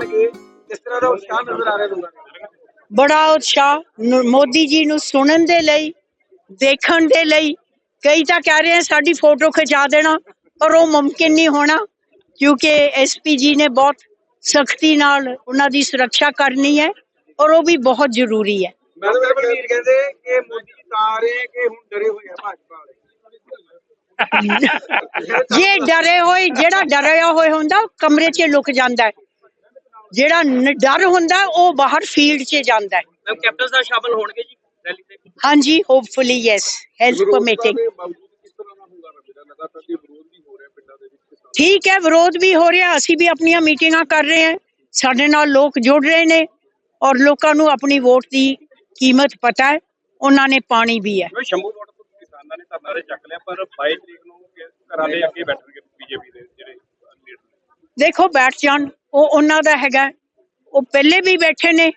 ਦਾ ਉਤਸ਼ਾਹ ਨਜ਼ਰ ਆ ਰਿਹਾ ਲੋਕਾਂ ਦਾ ਬੜਾ ਉਤਸ਼ਾਹ ਮੋਦੀ ਜੀ ਨੂੰ ਸੁਣਨ ਦੇ ਲਈ ਦੇਖਣ ਦੇ ਲਈ ਕਈ ਤਾਂ ਕਹਿ ਰਹੇ ਆ ਸਾਡੀ ਫੋਟੋ ਖਿਚਾ ਦੇਣਾ ਪਰ ਉਹ ਮੁਮਕਿਨ ਨਹੀਂ ਹੋਣਾ ਕਿਉਂਕਿ ਐਸਪੀ ਜੀ ਨੇ ਬਹੁਤ ਸਖਤੀ ਨਾਲ ਉਹਨਾਂ ਦੀ ਸੁਰੱਖਿਆ ਕਰਨੀ ਹੈ ਔਰ ਉਹ ਵੀ ਬਹੁਤ ਜ਼ਰੂਰੀ ਹੈ। ਮੈਡਮ ਰਵਨੀਤ ਕਹਿੰਦੇ ਕਿ ਮੋਦੀ ਜੀ ਤਾਂ ਆ ਰਹੇ ਆ ਕਿ ਹੁਣ ਡਰੇ ਹੋਏ ਆ ਭਾਜਪਾ ਵਾਲੇ। ਜੇ ਡਰੇ ਹੋਏ ਜਿਹੜਾ ਡਰਿਆ ਹੋਇਆ ਹੁੰਦਾ ਕਮਰੇ 'ਚ ਲੁਕ ਜਾਂਦਾ ਹੈ। ਜਿਹੜਾ ਨ- ਡਰ ਹੁੰਦਾ ਉਹ ਬਾਹਰ ਫੀਲਡ 'ਚ ਜਾਂਦਾ ਹੈ। ਮੈਮ ਕੈਪਟਨ ਸਾਹਿਬ ਸ਼ਾਮਲ ਹੋਣਗੇ ਜੀ ਰੈਲੀ ਤੇ? ਹਾਂਜੀ ਹੋਪਫੁਲੀ ਯੈਸ ਹੈਲਥ ਪਰਮਿਟਿੰਗ ਠੀਕ ਹੈ ਵਿਰੋਧ ਵੀ ਹੋ ਰਿਹਾ। ਅਸੀਂ ਵੀ ਆਪਣੀਆਂ ਮੀਟਿੰਗਾਂ ਕਰ ਰਹੇ ਹਾਂ। ਸਾਡੇ ਨਾਲ ਲੋਕ ਜੁੜ ਰਹੇ ਨੇ ਔਰ ਲੋਕਾਂ ਨੂੰ ਆਪਣੀ ਵੋਟ ਦੀ ਕੀਮਤ ਪਤਾ ਹੈ। ਉਹਨਾਂ ਨੇ ਪਾਣੀ ਵੀ ਹੈ। ਮੈਂ ਸ਼ੰਭੂ ਰੋਡ ਤੋਂ ਕਿਸਾਨਾਂ ਨੇ ਧਰਨਾ ਦੇ ਚੱਕ ਲਿਆ ਪਰ 22 ਤਰੀਕ ਨੂੰ ਕਿ- ਘਰਾਂ ਦੇ ਅੱਗੇ ਬੈਠਣਗੇ ਬੀਜੇਪੀ ਦੇ ਜਿਹੜੇ ਲੀਡਰ ਦੇਖੋ ਬੈਠ ਜਾਣ। ਉਹ ਉਹਨਾਂ ਦਾ ਹੈਗਾ। ਉਹ ਪਹਿਲੇ ਵੀ ਬੈਠੇ ਨੇ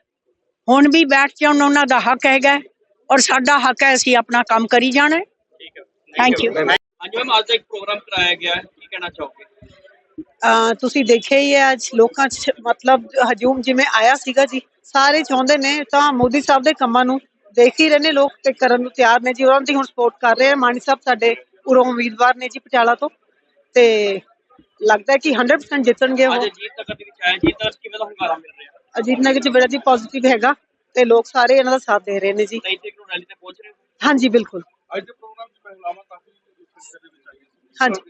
ਹੁਣ ਵੀ ਬੈਠ ਜਾਣ ਉਹਨਾਂ ਦਾ ਹੱਕ ਹੈਗਾ। ਔਰ ਸਾਡਾ ਹੱਕ ਹੈ ਅਸੀਂ ਆਪਣਾ ਕੰਮ ਕਰੀ ਜਾਣਾ। ਹੈ। ਠੀਕ ਹੈ ਥੈਂਕ ਯੂ ਹਾਂਜੀ ਮੈਮ ਅੱਜ ਇੱਕ ਪ੍ਰੋਗਰਾਮ ਕਰਾਇਆ ਗਿਆ ਹੈ। ਕੀ ਕਹਿਣਾ ਚਾਹੋਗੇ? ਤੁਸੀਂ ਦੇਖਿਆ ਹੀ ਹੈ ਅੱਜ ਲੋਕਾਂ 'ਚ ਮਤਲਬ ਹਜੂਮ ਜਿਵੇਂ ਆਇਆ ਸੀਗਾ ਜੀ ਸਾਰੇ ਚਾਹੁੰਦੇ ਨੇ ਤਾਂ ਮੋਦੀ ਸਾਹਿਬ ਦੇ ਕੰਮਾਂ ਨੂੰ ਦੇਖ ਹੀ ਰਹੇ ਨੇ ਲੋਕ ਤੇ ਕਰਨ ਨੂੰ ਤਿਆਰ ਨੇ ਜੀ। ਉਹਨਾਂ ਦੀ ਹੁਣ ਸਪੋਰਟ ਕਰ ਰਹੇ ਆ ਮਾਨੀ ਸਾਹਿਬ ਸਾਡੇ ਉਰੋਂ ਉਮੀਦਵਾਰ ਨੇ ਜੀ ਪਟਿਆਲਾ ਤੋਂ। ਤੇ ਲੱਗਦਾ ਕਿ 100% ਜਿੱਤਣਗੇ ਉਹ। ਅੱਜ ਜੀਤ ਤੱਕ ਦੇ ਵਿੱਚ ਆਇਆ ਜੀਤ ਤੱਕ ਕਿਵੇਂ ਦਾ ਹੁੰਗਾਰਾ ਮਿਲ ਰਿਹਾ? ਅਜੀਤ ਨਗਰ 'ਚ ਬੜਾ ਜੀ ਪੋਜ਼ਿਟਿਵ ਹੈਗਾ ਤੇ ਲੋਕ ਸਾਰੇ ਇਹਨਾਂ ਦਾ ਸਾਥ ਦੇ ਰਹੇ ਨੇ ਜੀ। 23 ਤਰੀਕ ਨੂੰ ਰੈਲੀ ਤੇ ਪਹੁੰਚ ਰਹੇ ਹੋ? ਹਾਂਜੀ ਬਿਲਕੁਲ। ਅੱਜ ਦੇ ਪ੍ਰੋਗਰਾਮ 'ਚ ਮਹਿਲਾਵਾਂ ਕਾਫੀ ਦੇ ਵਿੱਚ ਆਈਆਂ ਹਾਂਜੀ।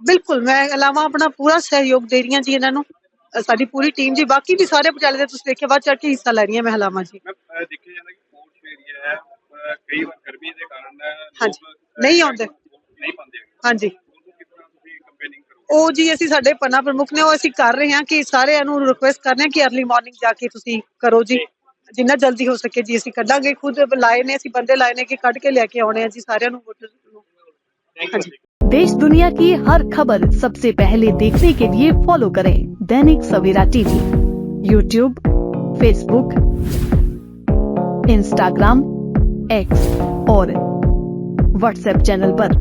ਬਿਲਕੁਲ ਮੈਂ ਇਲਾਵਾ ਆਪਣਾ ਪੂਰਾ ਸਹਿਯੋਗ ਦੇ ਰਹੀਆਂ ਜੀ ਇਹਨਾਂ ਨੂੰ। ਸਾਡੀ ਪੂਰੀ ਟੀਮ ਜੀ। ਬਾਕੀ ਵੀ ਸਾਰੇ ਪਟਿਆਲੇ ਦੇ ਤੁਸੀਂ ਦੇਖਿਆ ਵੱਧ ਚੜ ਕੇ ਹਿੱਸਾ ਲੈ ਰਹੀਆਂ ਮਹਿਲਾਵਾਂ ਜੀ। ਮੈਂ ਦੇਖਿਆ ਜਾਂਦਾ ਕਿ ਪੋਰਟ ਏਰੀਆ ਹੈ। ਕਈ ਵਾਰ ਗਰਮੀ ਦੇ ਕਾਰਨ ਲੋਕ, ਨਹੀਂ ਆਉਂਦੇ। ਨਹੀਂ ਪਾਉਂਦੇ। ਹਾਂਜੀ। ਉਹ ਜੀ ਅਸੀਂ ਸਾਡੇ ਪੰਨਾ ਪ੍ਰਮੁੱਖ ਨੇ ਉਹ ਅਸੀਂ ਕਰ ਰਹੇ ਹਾਂ ਕਿ ਸਾਰਿਆਂ ਨੂੰ ਰਿਕੁਐਸਟ ਕਰ ਰਹੇ ਹਾਂ ਕਿ ਅਰਲੀ ਮਾਰਨਿੰਗ ਜਾ ਕੇ ਤੁਸੀਂ ਕਰੋ ਜੀ ਜਿੰਨਾ ਜਲਦੀ ਹੋ ਸਕੇ ਜੀ ਅਸੀਂ ਕੱਢਾਂਗੇ ਖੁਦ ਲਾਏ ਨੇ ਅਸੀਂ ਬੰਦੇ ਲਾਏ ਨੇ ਕਿ ਕੱਢ ਕੇ ਲੈ ਕੇ ਆਉਣੇ ਆ ਜੀ ਸਾਰਿਆਂ ਨੂੰ ਵੋਟਰ ਨੂੰ देश दुनिया की हर खबर सबसे पहले देखने के लिए फॉलो करें Dainik Savera TV YouTube Facebook Instagram X और व्हाट्सएप चैनल पर